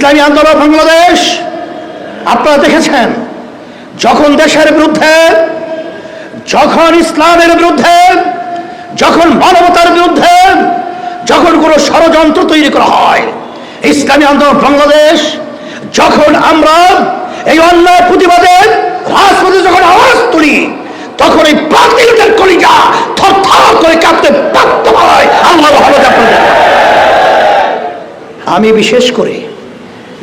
ইসলামী আন্দোলন বাংলাদেশ, আপনারা দেখেছেন, যখন দেশের বিরুদ্ধে, যখন ইসলামের বিরুদ্ধে, যখন মানবতার বিরুদ্ধে, যখন কোনো ষড়যন্ত্র তৈরি করা হয়, ইসলামী আন্দোলন বাংলাদেশ, যখন আমরা এই অন্যায় প্রতিবাদে রাজপথে যখন আওয়াজ তুলি, তখন এই প্রান্তিকের কলিজা থর থর করে কাঁপতে বাধ্য হয়। আল্লাহ আমি বিশেষ করে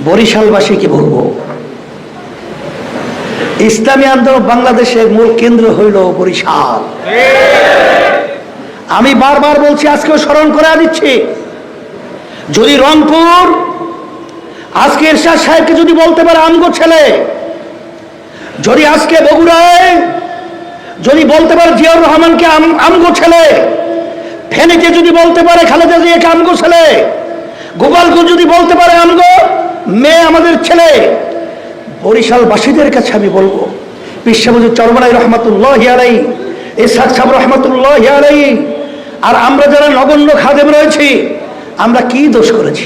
বরিশালবাসীকে বলব, ইসলামী আন্দোলন বাংলাদেশের মূল কেন্দ্র হইল বরিশাল। আমি বারবার বলছি, আজকেও স্মরণ করে দিচ্ছি যদি রংপুর, আজকে এরশাদ সাহেবকে যদি বলতে পারে আমগো ছেলে, যদি আজকে বগুড়ায়, যদি বলতে পারে জিয়াউর রহমানকে আম- আমগো ছেলে, ফেনীতে যদি বলতে পারে খালেদা জিয়াকে আমগো ছেলে, গোপালগঞ্জ যদি বলতে পারে আমগো মেয়ে আমাদের ছেলে। বরিশালবাসীদের কাছে আমি বলব, বিশ্ববজুর চরমরাই রহমতুল্লাহ হিয়ারাই ইসাক সাহ রহমতুল্লাহ হিয়ারাই আর আমরা যারা নগণ্য খাদেম রয়েছি, আমরা কি দোষ করেছি?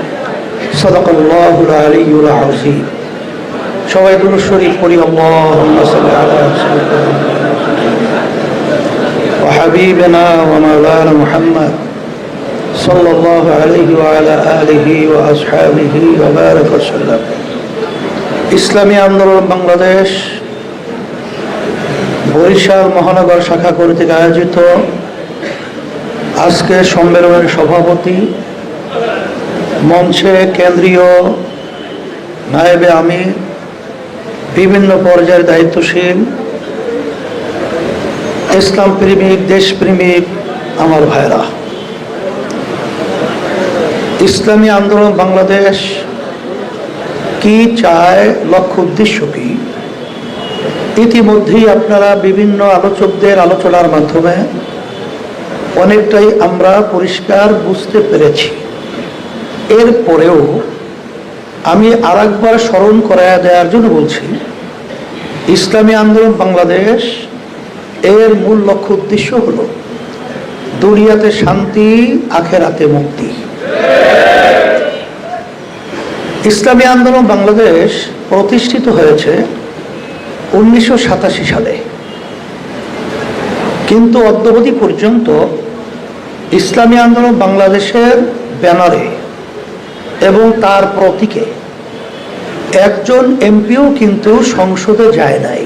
صدق الله العلي العظيم সবাই দুরু শরীফ পড়ি আল্লাহুম্মা সাল্লি আলা সাইয়্যিদিনা ওয়া হাবিবিনা ওয়া মাওলানা মুহাম্মদ সাল্লাল্লাহু আলাইহি ওয়া আলা আলিহি ওয়া আসহাবিহি ওয়া বারাক ওয়া সাল্লাম ইসলামী আন্দোলন বাংলাদেশ বরিশাল মহানগর শাখা কর্তৃক আয়োজিত আজকে সম্মেলনের সভাপতি মঞ্চে কেন্দ্রীয় নায়েবে আমি বিভিন্ন পর্যায়ের দায়িত্বশীল, ইসলাম প্রেমিক দেশপ্রেমিক আমার ভাইরা ইসলামী আন্দোলন বাংলাদেশ কি চায়, লক্ষ্য উদ্দেশ্য কি? ইতিমধ্যেই আপনারা বিভিন্ন আলোচকদের আলোচনার মাধ্যমে অনেকটাই আমরা পরিষ্কার বুঝতে পেরেছি। এরপরেও আমি আর একবার স্মরণ করায়া দেওয়ার জন্য বলছি, ইসলামী আন্দোলন বাংলাদেশ এর মূল লক্ষ্য উদ্দেশ্য হল দুনিয়াতে শান্তি, আখেরাতে মুক্তি। ইসলামী আন্দোলন বাংলাদেশ প্রতিষ্ঠিত হয়েছে উনিশশো সাতাশি সালে। কিন্তু অদ্যবধি পর্যন্ত ইসলামী আন্দোলন বাংলাদেশের ব্যানারে এবং তার প্রতীকে। একজন এমপিও কিন্তু সংসদে যায় নাই।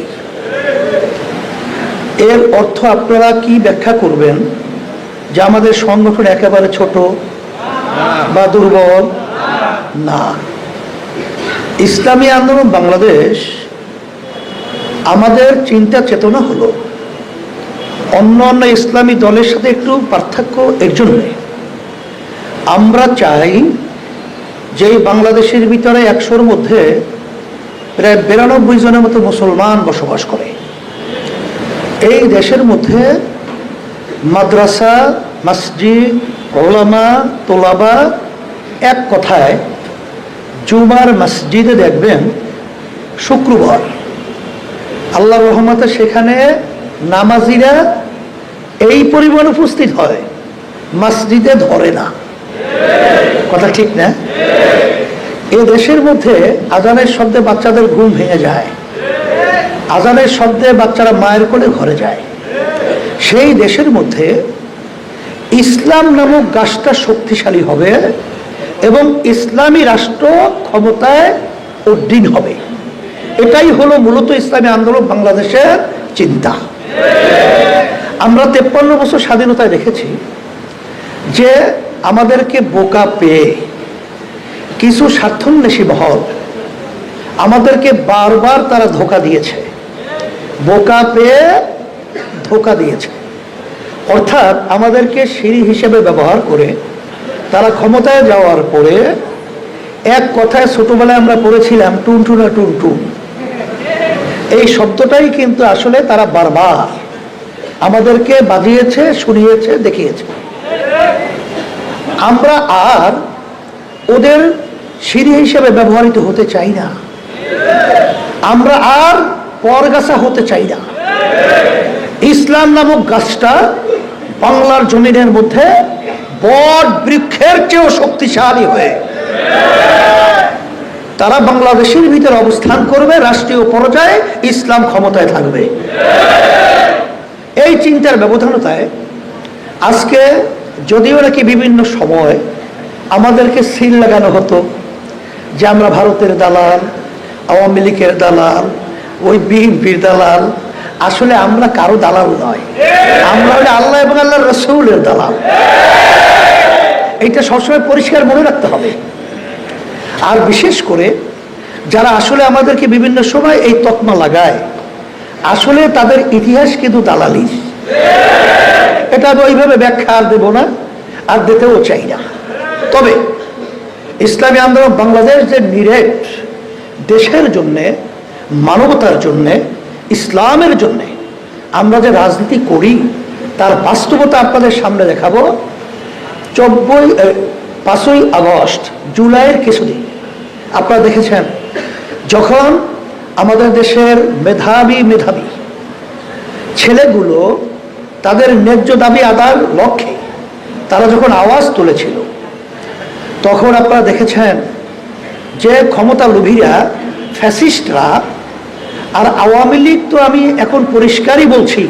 এর অর্থ আপনারা কি ব্যাখ্যা করবেন? যে আমাদের সংগঠন একেবারে ছোট বা দুর্বল? না। ইসলামী আন্দোলন বাংলাদেশ আমাদের চিন্তা চেতনা হলো অন্য অন্য ইসলামী দলের সাথে একটু পার্থক্য এর জন্যে। আমরা চাই যে এই বাংলাদেশের ভিতরে একশোর মধ্যে প্রায় বিরানব্বই জনের মতো মুসলমান বসবাস করে। এই দেশের মধ্যে মাদ্রাসা, মসজিদ ওলামা তোলাবা এক কথায় জুমার মসজিদে দেখবেন শুক্রবার। আল্লাহ রহমতে সেখানে নামাজিরা এই পরিমাণ উপস্থিত হয়, মসজিদে ধরে না। কথা ঠিক না? এ দেশের মধ্যে আজানের শব্দে বাচ্চাদের ঘুম ভেঙে যায়। আজানের শব্দে বাচ্চারা মায়ের কোলে ঘরে যায়। সেই দেশের মধ্যে ইসলাম নামক গাছটা শক্তিশালী হবে এবং ইসলামী রাষ্ট্র ক্ষমতায় উড্ডীন হবে। এটাই হলো মূলত ইসলামী আন্দোলন বাংলাদেশের চিন্তা। আমরা তেপ্পান্ন বছর স্বাধীনতায় দেখেছি যে আমাদেরকে বোকা পেয়ে কিছু স্বার্থন্বেষী মহল আমাদেরকে বারবার তারা ধোকা দিয়েছে। বোকা পেয়ে ধোকা দিয়েছে। অর্থাৎ আমাদেরকে সিঁড়ি হিসেবে ব্যবহার করে তারা ক্ষমতায় যাওয়ার পরে এক কথায় ছোটবেলায় আমরা পড়েছিলাম টুনটুনা টুনটুন এই শব্দটাই কিন্তু আসলে তারা বারবার আমাদেরকে বাজিয়েছে, শুনিয়েছে, দেখিয়েছে। আমরা আর ওদের সিঁড়ি হিসেবে ব্যবহৃত হতে চাই না। আমরা আর পরগাছা হতে চাই না। ইসলাম নামক গাছটা বাংলার জমিনের মধ্যে বট বৃক্ষের চেয়েও শক্তিশালী হয়ে। তারা বাংলাদেশের ভিতরে অবস্থান করবে, রাষ্ট্রীয় পর্যায়ে ইসলাম ক্ষমতায় থাকবে। এই চিন্তার ব্যবধানতায় আজকে যদিও নাকি বিভিন্ন সময় আমাদেরকে সিল লাগানো হতো যে আমরা ভারতের দালাল, আওয়ামী লীগের দালাল, ওই বিএনপির দালাল। আসলে আমরা কারও দালাল নয়। আমরা হলে আল্লাহ এবং আল্লাহ রসুলের দালাল। এইটা সবসময় পরিষ্কার মনে রাখতে হবে। আর বিশেষ করে যারা আসলে আমাদেরকে বিভিন্ন সময় এই তকমা লাগায়, আসলে তাদের ইতিহাস কিন্তু দালালি এটা আমি ওইভাবে ব্যাখ্যা আর দেবো না, আর দিতেও চাই না। তবে ইসলামী আন্দোলন বাংলাদেশ যে নিরেট দেশের জন্যে, মানবতার জন্যে, ইসলামের জন্যে আমরা যে রাজনীতি করি, তার বাস্তবতা আপনাদের সামনে দেখাবো। চব্বই পাঁচই আগস্ট, জুলাইয়ের কিছুদিন। আপনারা দেখেছেন, যখন আমাদের দেশের মেধাবী মেধাবী ছেলেগুলো তাদের ন্যায্য দাবি আদার লক্ষ্যে। তারা যখন আওয়াজ তুলেছিল, তখন আপনারা দেখেছেন যে ক্ষমতা লোভীরা, ফ্যাসিস্টরা আর আওয়ামী লীগ তো আমি এখন পরিষ্কারই বলছি,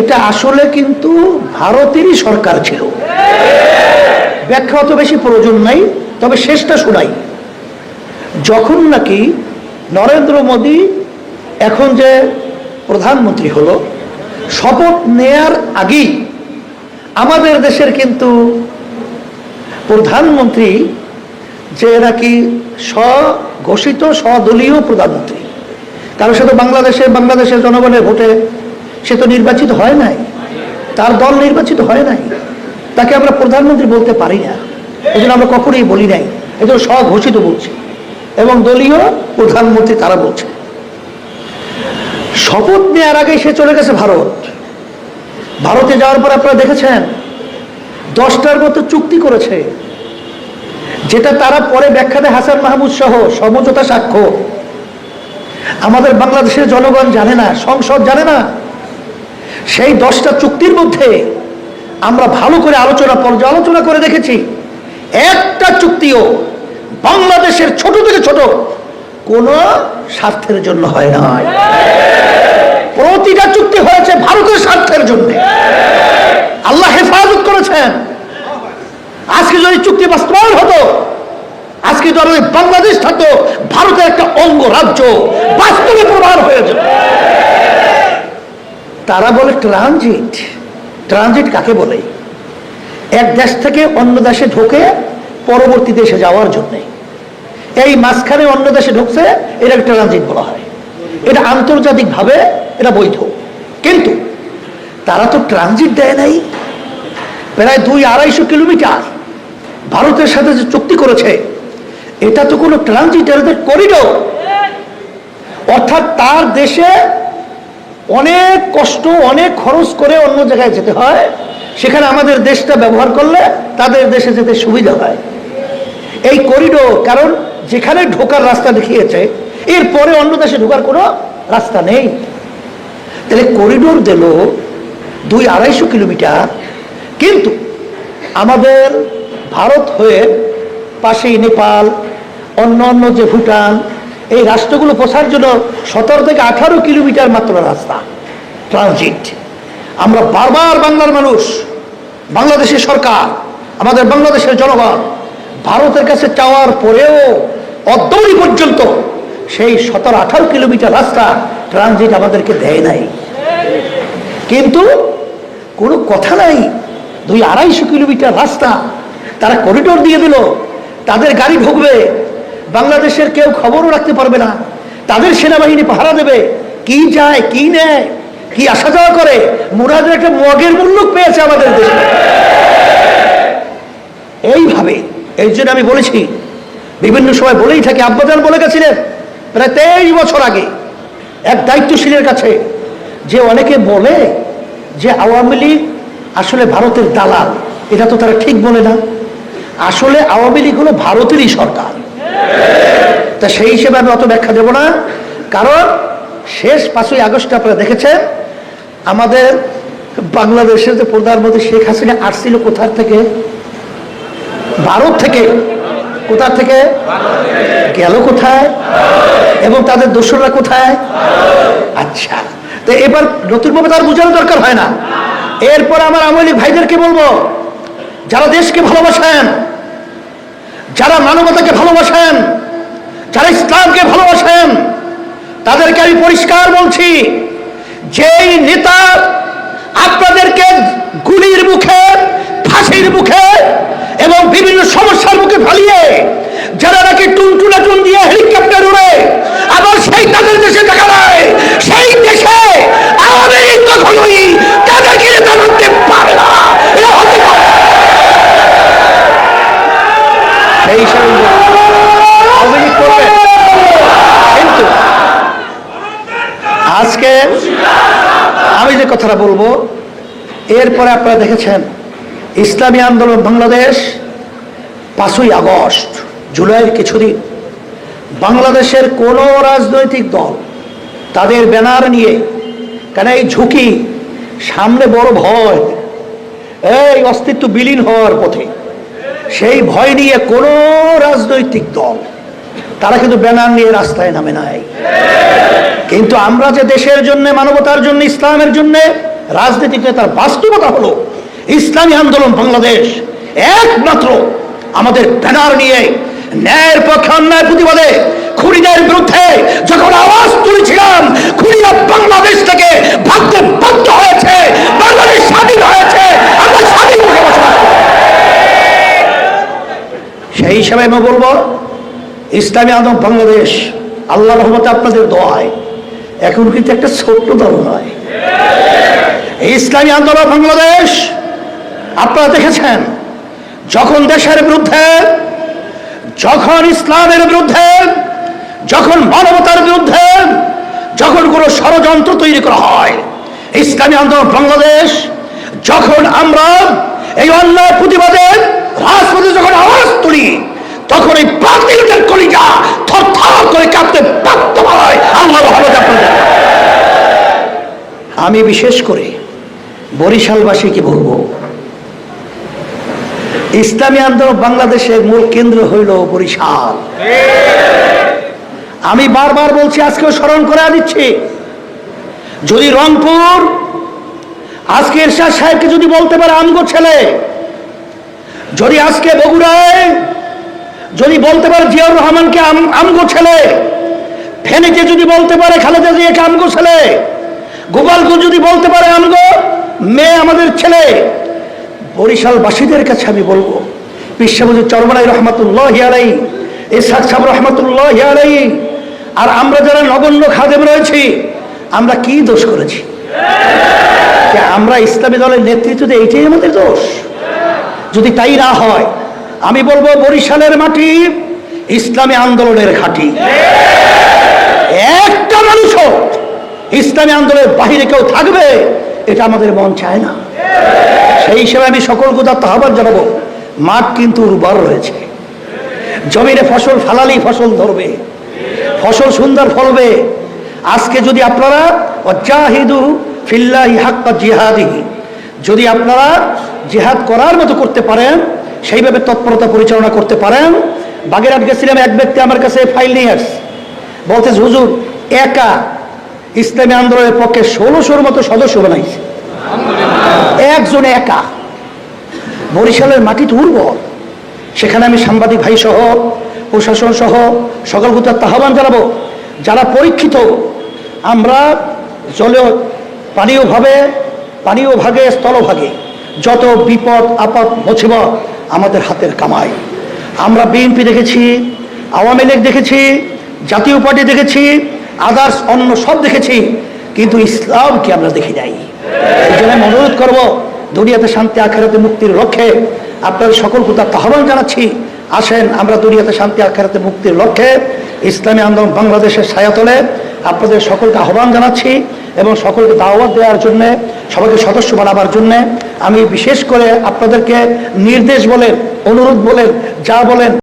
এটা আসলে কিন্তু ভারতেরই সরকার ছিল। ব্যাখ্যা অত বেশি প্রয়োজন নাই, তবে শেষটা শোনাই। যখন নাকি নরেন্দ্র মোদী এখন যে প্রধানমন্ত্রী হলো শপথ নেয়ার আগেই আমাদের দেশের কিন্তু প্রধানমন্ত্রী যে নাকি স্বঘোষিত, স্বদলীয় প্রধানমন্ত্রী কারণ সে তো বাংলাদেশে, বাংলাদেশের জনগণের ভোটে সে তো নির্বাচিত হয় নাই, তার দল নির্বাচিত হয় নাই, তাকে আমরা প্রধানমন্ত্রী বলতে পারি না এই জন্য আমরা কখনোই বলি নাই এই জন্য স্বঘোষিত বলছি, এবং দলীয় প্রধানমন্ত্রী তারা বলছে শপথ নেওয়ার আগে সে চলে গেছে ভারত। ভারতে যাওয়ার পর আপনারা দেখেছেন, দশটার মতো চুক্তি করেছে, যেটা তারা পরে ব্যাখ্যা দেয় হাসান মাহমুদ সহ সমঝোতা সাক্ষ্য। আমাদের বাংলাদেশের জনগণ জানে না, সংসদ জানে না, সেই দশটা চুক্তির মধ্যে আমরা ভালো করে আলোচনা পর্যালোচনা করে দেখেছি, একটা চুক্তিও বাংলাদেশের ছোট থেকে ছোট কোন স্বার্থের জন্য হয় না। প্রতিটা চুক্তি হয়েছে ভারতের স্বার্থের জন্য। আল্লাহ হেফাজত করেছেন। আজকে যদি চুক্তি বাস্তবায়ন হতো, আজকে যদি বাংলাদেশ থাকতো, ভারতের একটা অঙ্গ রাজ্য বাস্তবে প্রমাণ হয়ে যেত। তারা বলে ট্রানজিট। ট্রানজিট কাকে বলে? এক দেশ থেকে অন্য দেশে ঢোকে পরবর্তী দেশে যাওয়ার জন্যে। এই মাঝখানে অন্য দেশে ঢুকছে এটা ট্রানজিট বলা হয়। এটা আন্তর্জাতিকভাবে এটা বৈধ। কিন্তু তারা তো ট্রানজিট দেয় নাই। প্রায় দুই আড়াইশো কিলোমিটার ভারতের সাথে যে চুক্তি করেছে, এটা তো কোনো ট্রানজিট এদের করিডোর অর্থাৎ তার দেশে অনেক কষ্ট, অনেক খরচ করে অন্য জায়গায় যেতে হয়। সেখানে আমাদের দেশটা ব্যবহার করলে তাদের দেশে যেতে সুবিধা হয়। এই করিডোর কারণ যেখানে ঢোকার রাস্তা দেখিয়েছে, এরপরে অন্য দেশে ঢোকার কোনো রাস্তা নেই। তাহলে করিডোর দিল দুই আড়াইশো কিলোমিটার, কিন্তু আমাদের ভারত হয়ে পাশেই নেপাল, অন্য অন্য যে ভুটান, এই রাষ্ট্রগুলো পৌঁছার জন্য সতেরো থেকে আঠারো কিলোমিটার মাত্র রাস্তা ট্রানজিট আমরা বারবার বাংলার মানুষ, বাংলাদেশের সরকার, আমাদের বাংলাদেশের জনগণ, ভারতের কাছে চাওয়ার পরেও অদ্যবধি পর্যন্ত, সেই সতেরো আঠারো কিলোমিটার রাস্তা ট্রানজিট আমাদেরকে দেয় নাই। কিন্তু কোনো কথা নাই, দুই আড়াইশো কিলোমিটার রাস্তা তারা করিডোর দিয়ে দিল, তাদের গাড়ি ঢুকবে, বাংলাদেশের কেউ খবরও রাখতে পারবে না, তাদের সেনাবাহিনী পাহারা দেবে, কি যায়, কি নেয়, কি আসা যাওয়া করে, মুরাদের একটা মগের মূল্য পেয়েছে আমাদের দেশে। এইভাবে এই জন্য আমি বলেছি বিভিন্ন সময় বলেই থাকে, আব্বাজান বলে গেছিলেন, প্রায় তেইশ বছর আগে, এক দায়িত্বশীলের কাছে, যে অনেকে বলে যে আওয়ামী লীগ আসলে ভারতের দালাল। এটা তো তারা ঠিক বলে না। আসলে আওয়ামী লীগ হলো ভারতেরই সরকার। তা সেই হিসেবে আমি অত ব্যাখ্যা দেব না। কারণ শেষ পাঁচই আগস্ট আপনারা দেখেছেন, আমাদের বাংলাদেশের যে প্রধানমন্ত্রী শেখ হাসিনা আসছিল কোথার থেকে? ভারত থেকে। কোথা থেকে? গেল কোথায়? এবং তাদের দোসররা কোথায়? আচ্ছা। তো এবার নতুনভাবে তার বোঝানো দরকার হয় না। এরপর আমার আমলি ভাইদেরকে বলব, যারা দেশকে ভালোবাসেন, যারা মানবতাকে ভালোবাসেন, যারা ইসলামকে ভালোবাসেন, তাদেরকে আমি পরিষ্কার বলছি, যেই নেতা আপনাদেরকে গুলির মুখে, ফাঁসির মুখে এবং বিভিন্ন সমস্যার মুখে ফালিয়ে যারা নাকি টুনটুনা টুন দিয়ে হেলিকপ্টার উড়ে আবার সেই তাদের দেশে দেখা যায়, সেই দেশে কখনোই তাদেরকে নেতা করতে পারে না। কিন্তু আজকে আমি যে কথাটা বলব, এরপরে আপনারা দেখেছেন ইসলামী আন্দোলন বাংলাদেশ পাঁচই আগস্ট, জুলাইয়ের কিছুদিন। বাংলাদেশের কোনো রাজনৈতিক দল তাদের ব্যানার নিয়ে কেন এই ঝুঁকি, সামনে বড় ভয়, এই অস্তিত্ব বিলীন হওয়ার পথে সেই ভয় নিয়ে কোনো রাজনৈতিক দল তারা কিন্তু ব্যানার নিয়ে রাস্তায় নামে নাই। কিন্তু আমরা যে দেশের জন্য, মানবতার জন্য, ইসলামের জন্য রাজনীতিতে তার বাস্তবতা হলো ইসলামী আন্দোলন বাংলাদেশ একমাত্র আমাদের ব্যানার নিয়ে ন্যায়ের পক্ষে অন্যায় প্রতিবাদে খুনিদের বিরুদ্ধে যখন আওয়াজ তুলেছিলাম, খুনিরা বাংলাদেশ থেকে ভাবতে বাধ্য হয়েছে, বাংলাদেশ স্বাধীন হয়েছে, আমরা স্বাধীন সেই হিসাবে আমি বলব, ইসলামী আন্দোলন বাংলাদেশ আল্লাহ রহমতে আপনাদের দোয়ায় এখন কিন্তু একটা ছোট্ট দল নয় ইসলামী আন্দোলন বাংলাদেশ আপনারা দেখেছেন, যখন দেশের বিরুদ্ধে, যখন ইসলামের বিরুদ্ধে, যখন মানবতার বিরুদ্ধে, যখন কোনো ষড়যন্ত্র তৈরি করা হয়, ইসলামী আন্দোলন বাংলাদেশ, যখন আমরা এই অন্যায় প্রতিবাদে রাজপথে যখন আওয়াজ তুলি, তখন এই বাতিলদের কলিজা থর থর করে কাঁপতে বাধ্য হয়। আল্লাহ আপনাদের। আমি বিশেষ করে বরিশালবাসীকে বলব ইসলামী আন্দোলন বাংলাদেশের মূল কেন্দ্র হইল বরিশাল। আমি বারবার বলছি, আজকেও স্মরণ করে দিচ্ছি যদি রংপুর, আজকে এরশাদ সাহেবকে যদি বলতে পারে আমগো ছেলে, যদি আজকে বগুড়ায়, যদি বলতে পারে জিয়াউর রহমানকে আম- আমগো ছেলে, ফেনীতে যদি বলতে পারে খালেদা জিয়াকে আমগো ছেলে, গোপালগঞ্জ যদি বলতে পারে আমগো মেয়ে আমাদের ছেলে বরিশালবাসীদের কাছে আমি বলব বিশ্ববন্ধু চরমনাই রহমতুল্লাহ আলাই ইসাক সাহ রহমতুল্লাহ আলাই আর আমরা যারা নগণ্য খাদেম রয়েছি, আমরা কি দোষ করেছি? আমরা ইসলামী দলের নেতৃত্ব দিয়ে এইটাই আমাদের দোষ। যদি তাই না হয়, আমি বলব বরিশালের মাটি ইসলামী আন্দোলনের ঘাঁটি। একটা মানুষও ইসলামী আন্দোলনের বাহিরে কেউ থাকবে, এটা আমাদের মন চায় না। সেই হিসেবে আমি সকল কোথাও আহ্বান জানাব। মাঠ কিন্তু উর্বর রয়েছে। জমিনে ফসল ফালালেই ফসল ধরবে। ফসল সুন্দর ফলবে। আজকে যদি আপনারা অজাহিদু ফিল্লাহি হাক্কা জিহাদিহি যদি আপনারা জিহাদ করার মতো করতে পারেন, সেইভাবে তৎপরতা পরিচালনা করতে পারেন, বাগেরহাট গেছিলাম এক ব্যক্তি আমার কাছে ফাইল নিয়ে আসছে। বলতেছে, হুজুর, একা ইসলামী আন্দোলনের পক্ষে ষোলোশোর মতো সদস্য বানাইছে। একজনে একা। বরিশালের মাটি উর্বর। সেখানে আমি সাংবাদিক ভাই সহ, প্রশাসন সহ, সকল কোথাও আহ্বান জানাব। যারা পরীক্ষিত, আমরা জলীয় পানীয় ভাবে, পানীয় ভাগে স্থলভাগে যত বিপদ, আপদ, মুসিবত আমাদের হাতের কামাই। আমরা বিএনপি দেখেছি, আওয়ামী লীগ দেখেছি, জাতীয় পার্টি দেখেছি, আদার্স অন্য সব দেখেছি, কিন্তু ইসলামকে আমরা দেখি নাই। অনুরোধ করব, দুনিয়াতে শান্তি, আখেরাতে মুক্তির লক্ষ্যে আপনাদের সকল কথা আহ্বান জানাচ্ছি। আসেন, আমরা দুনিয়াতে শান্তি, আখেরাতে মুক্তির লক্ষ্যে ইসলামী আন্দোলন বাংলাদেশের ছায়াতলে আপনাদের সকলকে আহ্বান জানাচ্ছি এবং সকলকে দাওয়াত দেওয়ার জন্য, সবাইকে সদস্য বানাবার জন্যে আমি বিশেষ করে আপনাদেরকে নির্দেশ বলেন, অনুরোধ বলেন, যা বলেন